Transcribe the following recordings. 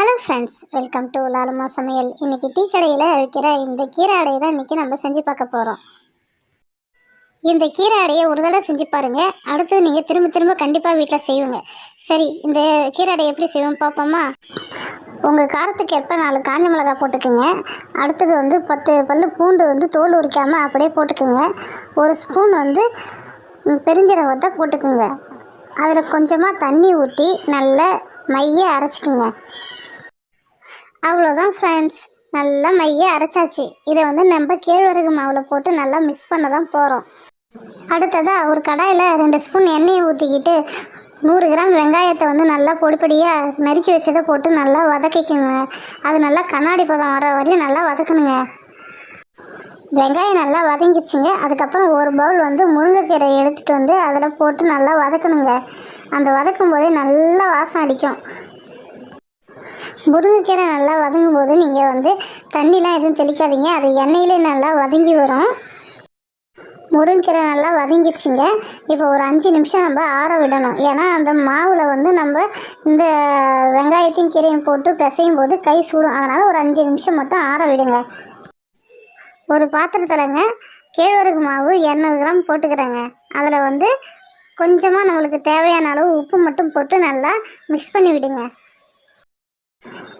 Hello friends welcome to லாலமா சமையல் இன்னைக்கு டீ கடையில் விற்கிற இந்த கீரை அடையை தான் இன்னைக்கு நம்ம செஞ்சு பார்க்க போகிறோம் இந்த கீரை அடையை ஒரு தடவை செஞ்சு பாருங்கள் அடுத்து நீங்கள் திரும்ப திரும்ப கண்டிப்பாக வீட்டில் செய்வீங்க. சரி இந்த கீரை அடையை எப்படி செய்வோம் பார்ப்போமா? உங்கள் காரத்துக்கு எப்போ நாலு காஞ்ச மிளகாய் போட்டுக்குங்க. அடுத்தது வந்து பத்து பல்லு பூண்டு வந்து தோல் உரிக்காமல் அப்படியே போட்டுக்குங்க. ஒரு ஸ்பூன் வந்து பெருஞ்சீரகத்தை போட்டுக்குங்க. அதில் கொஞ்சமாக தண்ணி ஊற்றி நல்லா மைய அரைச்சிக்குங்க. அவ்வளோதான் ஃப்ரெண்ட்ஸ் நல்லா மைய அரைச்சாச்சு. இதை வந்து நம்ம கேழ்வரகு மாவில் போட்டு நல்லா மிக்ஸ் பண்ண தான் போகிறோம் அடுத்ததாக ஒரு கடாயில் ரெண்டு ஸ்பூன் எண்ணெயை ஊற்றிக்கிட்டு நூறு கிராம் வெங்காயத்தை வந்து நல்லா பொடிப்படியாக நறுக்கி வச்சதை போட்டு நல்லா வதக்கிக்குங்க. அது நல்லா கண்ணாடி பதம் வர வரையும் நல்லா வதக்கணுங்க. வெங்காயம் நல்லா வதங்கிடுச்சுங்க அதுக்கப்புறம் ஒரு பவுல் வந்து முருங்கைக்கீரை எடுத்துகிட்டு வந்து அதில் போட்டு நல்லா வதக்கணுங்க. அந்த வதக்கும் போதே நல்லா வாசம் அடிக்கும். முருங்கைக்கீரை நல்லா வதங்கும் போது நீங்கள் வந்து தண்ணிலாம் எதுவும் தெளிக்காதீங்க. அது எண்ணெயிலே நல்லா வதங்கி வரும். முருங்கைக்கீரை நல்லா வதங்கிடுச்சிங்க. இப்போ ஒரு அஞ்சு நிமிஷம் நம்ம ஆற விடணும். ஏன்னா அந்த மாவில் வந்து நம்ம இந்த வெங்காயத்தையும் கீரையும் போட்டு பிசையும் போது கை சூடும். அதனால் ஒரு அஞ்சு நிமிஷம் மட்டும் ஆற விடுங்க. ஒரு பாத்திரத்தில்ங்க கேழ்வரகு மாவு இரநூறு கிராம் போட்டுக்கிறேங்க. அதில் வந்து கொஞ்சமாக நம்மளுக்கு தேவையான அளவு உப்பு மட்டும் போட்டு நல்லா மிக்ஸ் பண்ணி விடுங்க.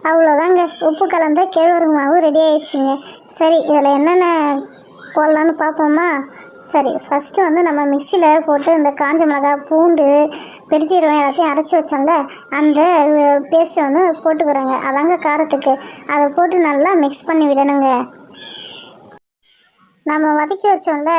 அவ்வளோதாங்க. உப்பு கலந்த கேழ்வரகு மாவு ரெடி ஆயிடுச்சுங்க. சரி இதில் என்னென்ன போடலான்னு பார்ப்போமா? சரி ஃபஸ்ட்டு வந்து நம்ம மிக்சியில் போட்டு இந்த காஞ்ச மிளகாய் பூண்டு பெருச்சீரகம் எல்லாத்தையும் அரைச்சி வச்சோம்ல அந்த பேஸ்ட்டை வந்து போட்டுக்கிறோங்க. அதாங்க காரத்துக்கு. அதை போட்டு நல்லா மிக்ஸ் பண்ணி விடணுங்க. நம்ம வதக்கி வச்சோம்ல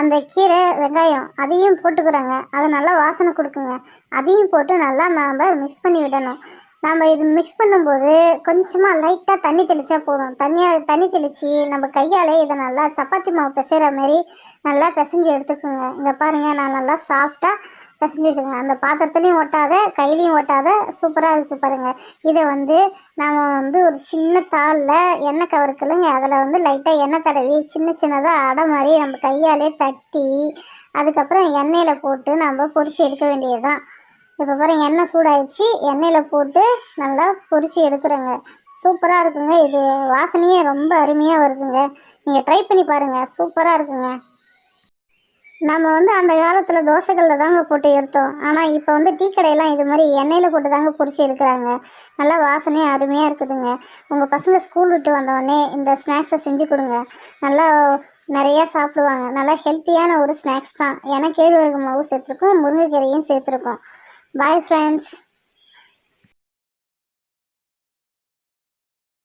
அந்த கீரை வெங்காயம் அதையும் போட்டுக்கிறோங்க. அது நல்லா வாசனை கொடுக்குங்க. அதையும் போட்டு நல்லா நம்ம மிக்ஸ் பண்ணி விடணும். நம்ம இது மிக்ஸ் பண்ணும்போது கொஞ்சமாக லைட்டாக தண்ணி தெளித்தா போதும். தண்ணியாக தண்ணி தெளித்து நம்ம கையால் இதை நல்லா சப்பாத்தி மாவு பிசைகிற மாதிரி நல்லா பிசைஞ்சு எடுத்துக்கோங்க. இங்கே பாருங்கள் நான் நல்லா சாஃப்டாக பிசைஞ்சு வச்சுக்கோங்க அந்த பாத்திரத்துலையும் ஒட்டாத கையிலையும் ஒட்டாத சூப்பராக இருக்குது பாருங்கள் இதை வந்து நம்ம வந்து ஒரு சின்ன தாளில் எண்ணெய் கவருக்குலங்க அதில் வந்து லைட்டாக எண்ணெய் தடவி சின்ன சின்னதாக அடை மாதிரி நம்ம கையாலே தட்டி அதுக்கப்புறம் எண்ணெயில் போட்டு நம்ம பொரிச்சு எடுக்க வேண்டியது தான் இப்போ பாருங்கள் எண்ணெய் சூடாயிடுச்சு. எண்ணெயில் போட்டு நல்லா பொரித்து எடுக்கிறேங்க. சூப்பராக இருக்குங்க. இது வாசனையே ரொம்ப அருமையாக வருதுங்க. நீங்கள் ட்ரை பண்ணி பாருங்கள் சூப்பராக இருக்குங்க. நம்ம வந்து அந்த காலத்தில் தோசைகளில் தாங்க போட்டு எடுத்தோம். ஆனால் இப்போ வந்து டீ கடையெல்லாம் இது மாதிரி எண்ணெயில் போட்டு தாங்க பொரிச்சு எடுக்கிறாங்க. நல்லா வாசனையாக அருமையாக இருக்குதுங்க. உங்கள் பசங்க ஸ்கூல் விட்டு வந்தோடனே இந்த ஸ்நாக்ஸை செஞ்சு கொடுங்க. நல்லா நிறையா சாப்பிடுவாங்க. நல்லா ஹெல்த்தியான ஒரு ஸ்நாக்ஸ் தான். ஏன்னா கேழ்வரகு மாவு சேர்த்துருக்கோம். முருங்கைக்கீரையும் சேர்த்துருக்கோம். Bye friends